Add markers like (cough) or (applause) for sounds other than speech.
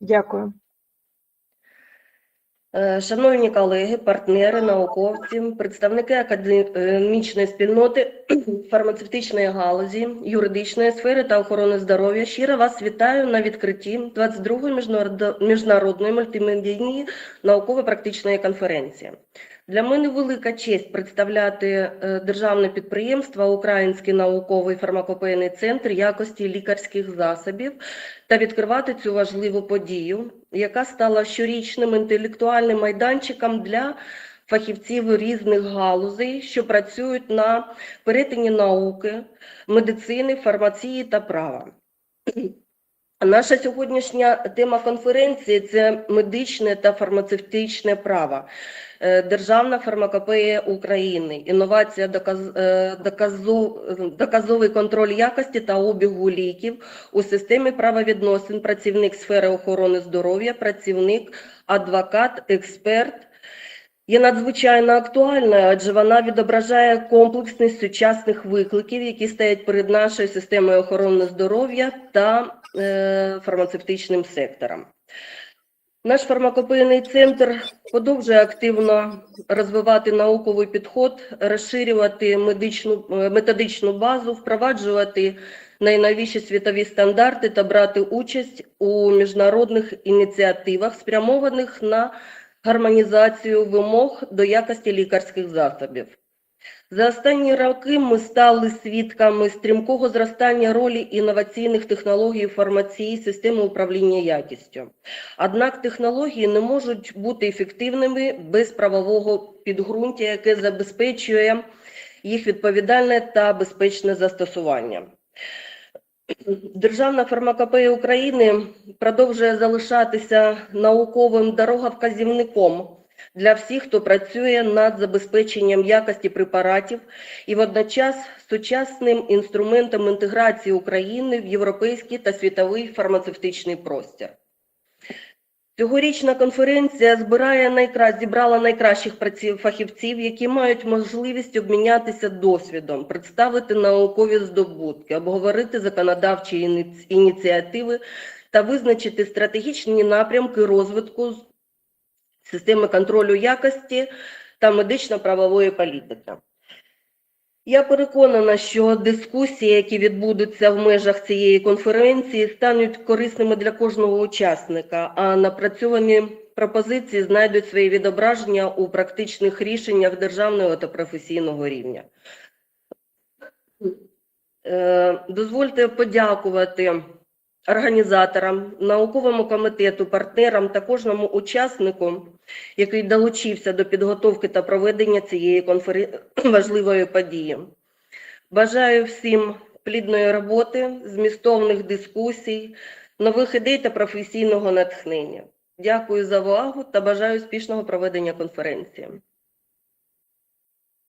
Дякую. Е, Шановні колеги, партнери, науковці, представники академічної спільноти, (clears throat) фармацевтичної галузі, юридичної сфери та охорони здоров'я, щиро вас вітаю на відкритті 22-ї міжнародної мультимедійної науково-практичної конференції. Для мене велика честь представляти е, державне підприємство Український науковий фармакопейний центр якості лікарських засобів та відкривати цю важливу подію, яка стала щорічним інтелектуальним майданчиком для фахівців різних галузей, що працюють на перетині науки, медицини, фармації та права. Наша сьогоднішня тема конференції це медичне та фармацевтичне право, е, державна фармакопея України, інновація доказ, е, доказов- доказовий контроль якості та обігу ліків у системі правовідносин, працівник сфери охорони здоров'я, працівник, адвокат, експерт. Є надзвичайно актуальною, адже вона відображає комплексність сучасних викликів, які стоять перед нашою системою охорони здоров'я та е, фармацевтичним сектором. Наш фармакопейний центр продовжує активно розвивати науковий підход, розширювати медичну е, методичну базу, впроваджувати найновіші світові стандарти та брати участь у міжнародних ініціативах, спрямованих на гармонізацію вимог до якості лікарських засобів. За останні роки ми стали свідками стрімкого зростання ролі інноваційних технологій фармації системи управління якістю. Однак технології не можуть бути ефективними без правового підґрунтя, яке забезпечує їх відповідальне та безпечне застосування. Державна фармакопея України продовжує залишатися науковим дороговказівником для всіх, хто працює над забезпеченням якості препаратів і водночас сучасним інструментом інтеграції України в європейський та світовий фармацевтичний простір. Цьогорічна конференція збирає найкра... зібрала найкращих фахівців, які мають можливість обмінятися досвідом, представити наукові здобутки, обговорити законодавчі ініці- ініціативи та визначити стратегічні напрямки розвитку системи контролю якості та медично-правової політики. Я переконана, що дискусії, які відбудуться в межах цієї конференції, стануть корисними для кожного учасника, а напрацьовані пропозиції знайдуть свої відображення у практичних рішеннях державного та професійного рівня. Е, Дозвольте подякувати організаторам, науковому комітету, партнерам та кожному учаснику, який долучився до підготовки та проведення цієї конферен... (clears throat) важливої події. Бажаю всім плідної роботи, змістовних дискусій, нових ідей та професійного натхнення. Дякую за увагу та бажаю успішного проведення конференції.